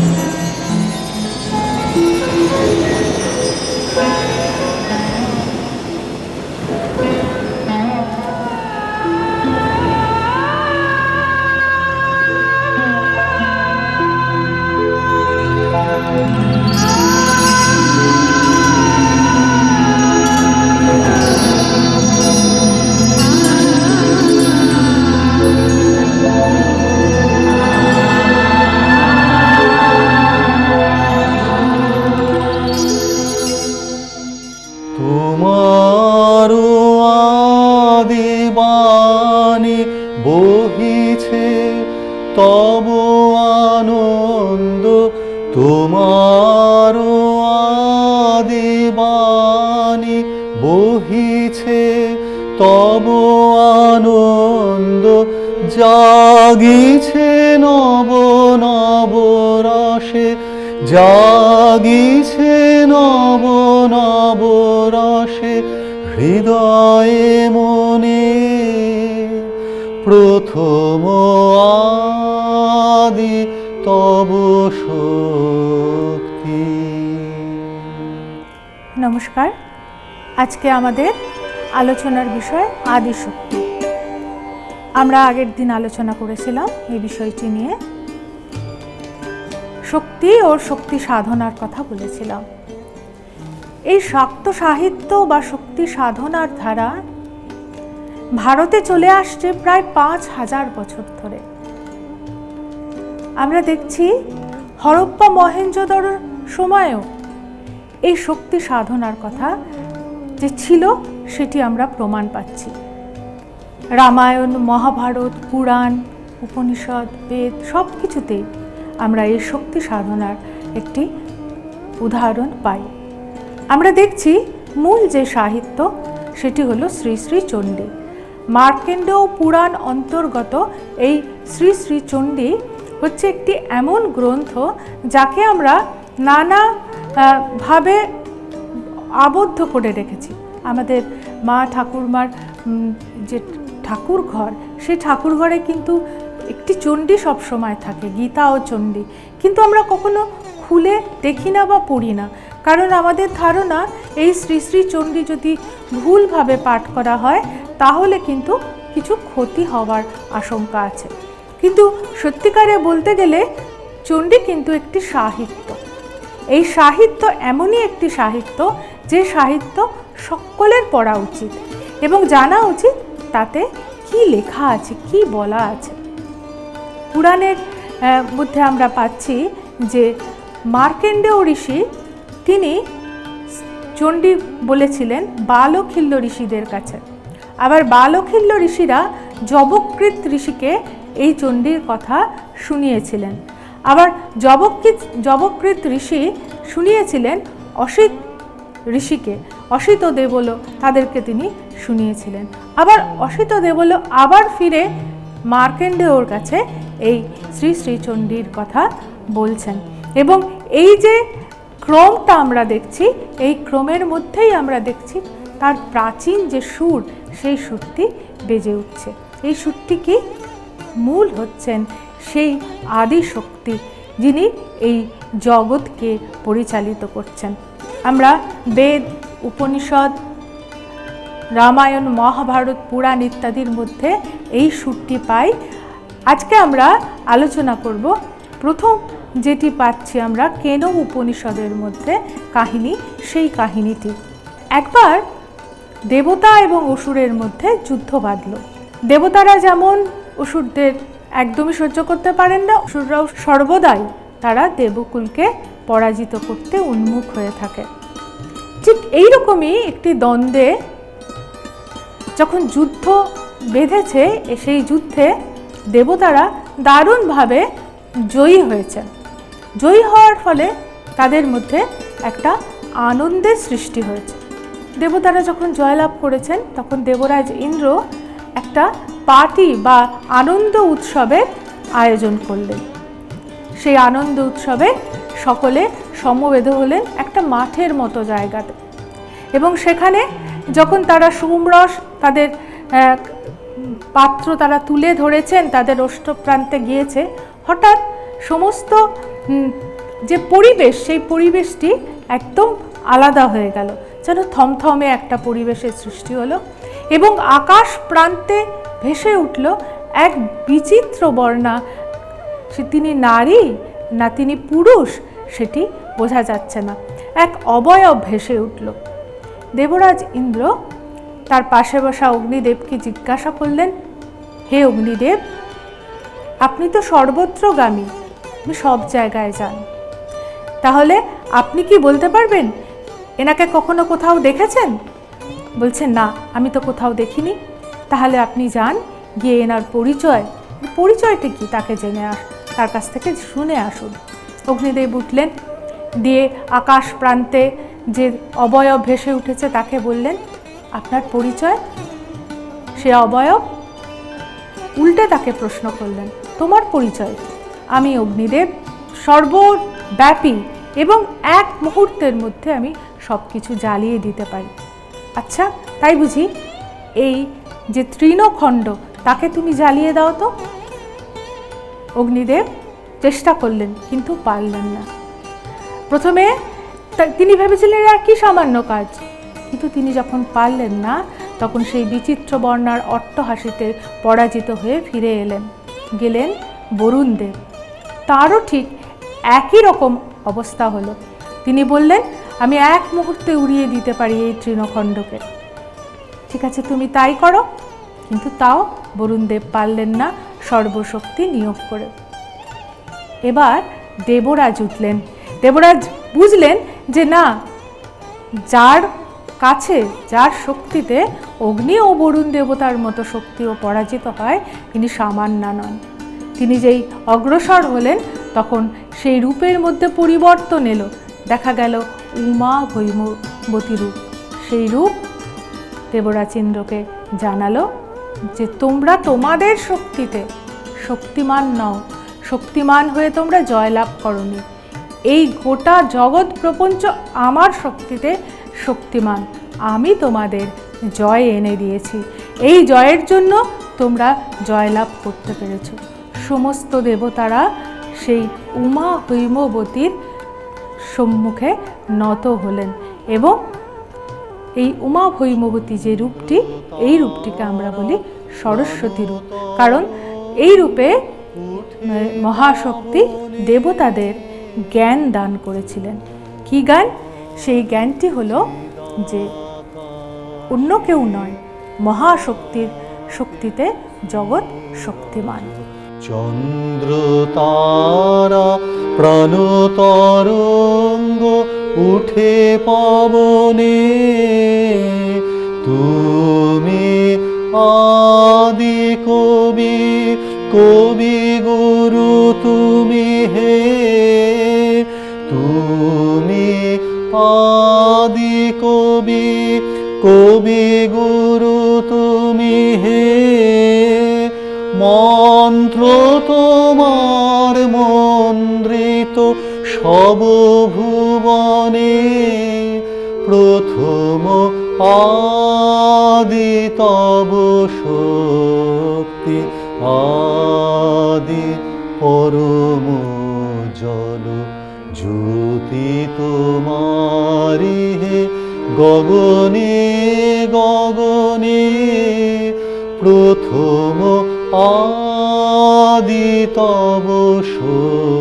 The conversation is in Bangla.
তোমার তব আনন্দ জাগিছে নব নব রসে, জাগিছে নব নব রসে হৃদয়ে মনে। প্রথম আদি তব শক্তি। নমস্কার। আজকে আমাদের আলোচনার বিষয় আদিশক্তি। আমরা আগের দিন আলোচনা করেছিলাম এই বিষয়টি নিয়ে। শক্তি ও শক্তি সাধনার কথা বলেছিলাম। এই শাক্ত সাহিত্য বা শক্তি সাধনার ধারা ভারতে চলে আসছে প্রায় পাঁচ হাজার বছর ধরে। আমরা দেখছি হরপ্পা মহেঞ্জোদড়োর সময়েও এই শক্তি সাধনার কথা যে ছিল সেটি আমরা প্রমাণ পাচ্ছি। রামায়ণ, মহাভারত, পুরাণ, উপনিষদ, বেদ সব কিছুতেই আমরা এই শক্তি সাধনার একটি উদাহরণ পাই। আমরা দেখছি মূল যে সাহিত্য, সেটি হলো শ্রী শ্রী চণ্ডী। মার্কেন্ডেয় পুরাণ অন্তর্গত এই শ্রী শ্রী চণ্ডী হচ্ছে একটি এমন গ্রন্থ যাকে আমরা নানা ভাবে আবদ্ধ করে রেখেছি। আমাদের মা ঠাকুরমার যে ঠাকুর ঘর সেই ঠাকুর ঘরে কিন্তু একটি চণ্ডী সবসময় থাকে, গীতা ও চণ্ডী। কিন্তু আমরা কখনো খুলে দেখি না বা পড়ি না। কারণ আমাদের ধারণা, এই শ্রী শ্রী চণ্ডী যদি ভুলভাবে পাঠ করা হয়, তাহলে কিন্তু কিছু ক্ষতি হওয়ার আশঙ্কা আছে। কিন্তু সত্যিকারে বলতে গেলে, চণ্ডী কিন্তু একটি সাহিত্য। এই সাহিত্য এমনই একটি সাহিত্য, যে সাহিত্য সকলের পড়া উচিত এবং জানা উচিত তাতে কি লেখা আছে, কি বলা আছে। পুরাণের মধ্যে আমরা পাচ্ছি যে মার্কেন্ডেয় ঋষি তিনি চণ্ডী বলেছিলেন, বালখিল্য ঋষিদের কাছে। আবার বালখিল্য ঋষিরা জবকৃত ঋষিকে এই চণ্ডীর কথা শুনিয়েছিলেন। আবার জবকৃত জবকৃত ঋষি শুনিয়েছিলেন অসিত ঋষিকে। অসিত দেবল তাদেরকে তিনি শুনিয়েছিলেন। আবার অসিত দেবল আবার ফিরে মার্কেন্ডেয়র কাছে এই শ্রী শ্রী চণ্ডীর কথা বলছেন। এবং এই যে ক্রমটা আমরা দেখছি, এই ক্রমের মধ্যেই আমরা দেখছি তার প্রাচীন যে সুর, সেই সুরটি বেজে উঠছে। এই সুরটি কি? মূল হচ্ছেন সেই আদি শক্তি যিনি এই জগৎকে পরিচালিত করছেন। আমরা বেদ উপনিষদ, রামায়ণ, মহাভারত, পুরাণ ইত্যাদির মধ্যে এই সুরটি পাই। আজকে আমরা আলোচনা করব প্রথম যেটি পাচ্ছি আমরা কেন উপনিষদের মধ্যে কাহিনী, সেই কাহিনীটি। একবার দেবতা এবং অসুরের মধ্যে যুদ্ধ বাঁধল। দেবতারা যেমন অসুরদের একদমই সহ্য করতে পারেন না, অসুররাও সর্বদাই তারা দেবকুলকে পরাজিত করতে উন্মুখ হয়ে থাকে। ঠিক এইরকমই একটি দ্বন্দ্বে যখন যুদ্ধ বেঁধেছে সেই যুদ্ধে দেবতারা দারুণভাবে জয়ী হয়েছেন। জয়ী হওয়ার ফলে তাদের মধ্যে একটা আনন্দের সৃষ্টি হয়েছে। দেবতারা যখন জয়লাভ করেছেন, তখন দেবরাজ ইন্দ্র একটা পার্টি বা আনন্দ উৎসবের আয়োজন করলেন। সেই আনন্দ উৎসবে সকলে সমবেত হলেন একটা মাঠের মতো জায়গাতে। এবং সেখানে যখন তারা সুমরস তাদের পাত্র তারা তুলে ধরেছেন, তাদের অষ্টপ্রান্তে গিয়েছে, হঠাৎ সমস্ত যে পরিবেশ, সেই পরিবেশটি একদম আলাদা হয়ে গেল। যেন থমথমে একটা পরিবেশের সৃষ্টি হলো এবং আকাশ প্রান্তে ভেসে উঠল এক বিচিত্র বর্ণা। সে তিনি নারী না তিনি পুরুষ? সেটি বোঝা যাচ্ছে না। এক অবয়ব ভেসে উঠল। দেবরাজ ইন্দ্র তার পাশে বসা অগ্নিদেবকে জিজ্ঞাসা করলেন, হে অগ্নিদেব, আপনি তো সর্বত্রগামী, আপনি সব জায়গায় যান। তাহলে আপনি কি বলতে পারবেন, এনাকে কখনো কোথাও দেখেছেন? বলছেন না, আমি তো কোথাও দেখিনি। তাহলে আপনি যান, গিয়ে এনার পরিচয়, পরিচয়টা কি তাকে জেনে আস, তার কাছ থেকে শুনে আসুন। অগ্নিদেব উঠলেন, দিয়ে আকাশ প্রান্তে যে অবয়ব ভেসে উঠেছে তাকে বললেন, আপনার পরিচয়? সে অবয়ব উল্টে তাকে প্রশ্ন করলেন, তোমার পরিচয়? আমি অগ্নিদেব সর্বব্যাপী এবং এক মুহূর্তের মধ্যে আমি সব কিছু জ্বালিয়ে দিতে পারি। আচ্ছা তাই বুঝি এই যে তৃণখণ্ড, তাকে তুমি জ্বালিয়ে দাও তো? অগ্নিদেব চেষ্টা করলেন, কিন্তু পারলেন না। প্রথমে তিনি ভেবেছিলেন আর কি সামান্য কাজ। কিন্তু তিনি যখন পারলেন না, তখন সেই বিচিত্র বর্ণার অট্টহাসিতে পরাজিত হয়ে ফিরে এলেন। গেলেন বরুণদেব। তারও ঠিক একই রকম অবস্থা হলো। তিনি বললেন, আমি এক মুহূর্তে উড়িয়ে দিতে পারি এই তৃণখণ্ডকে। ঠিক আছে, তুমি তাই করো। কিন্তু তাও বরুণদেব পারলেন না সর্বশক্তি নিয়োগ করে। এবার দেবরাজ উঠলেন। দেবরাজ বুঝলেন যে না, যার কাছে, যার শক্তিতে অগ্নি ও বরুণ দেবতার মতো শক্তিও পরাজিত হয়, তিনি সামান্য নন। তিনি যেই অগ্রসর হলেন, তখন সেই রূপের মধ্যে পরিবর্তন এলো। দেখা গেল উমা ভৈমবতী রূপ। সেই রূপ দেবরাজ ইন্দ্রকে জানালো যে, তোমরা তোমাদের শক্তিতে শক্তিমান নও। শক্তিমান হয়ে তোমরা জয়লাভ করনি। এই গোটা জগৎ প্রপঞ্চ আমার শক্তিতে শক্তিমান। আমি তোমাদের জয় এনে দিয়েছি। এই জয়ের জন্য তোমরা জয়লাভ করতে পেরেছ। সমস্ত দেবতারা সেই উমা হৈমবতীর সম্মুখে নত হলেন এবং এই উমা ভৈমবতী যে রূপটি, এই রূপটিকে আমরা বলি সরস্বতী রূপ। কারণ এই রূপে মহাশক্তি দেবতাদের জ্ঞান দান করেছিলেন। কি জ্ঞান সেই জ্ঞানটি হলো যে অন্য কেউ নয় মহাশক্তির শক্তিতে জগৎ শক্তিমান। চন্দ্র তারা প্রাণতরঙ্গ উঠে পবনে তুমি আদি কবি কবি তোমার মন্দ্রিত সব ভুবনে প্রথম আদি তব শক্তি, আদি পরম জল জ্যোতি তোমারি হে গগনে গগনে প্রথম আদি তব শক্তি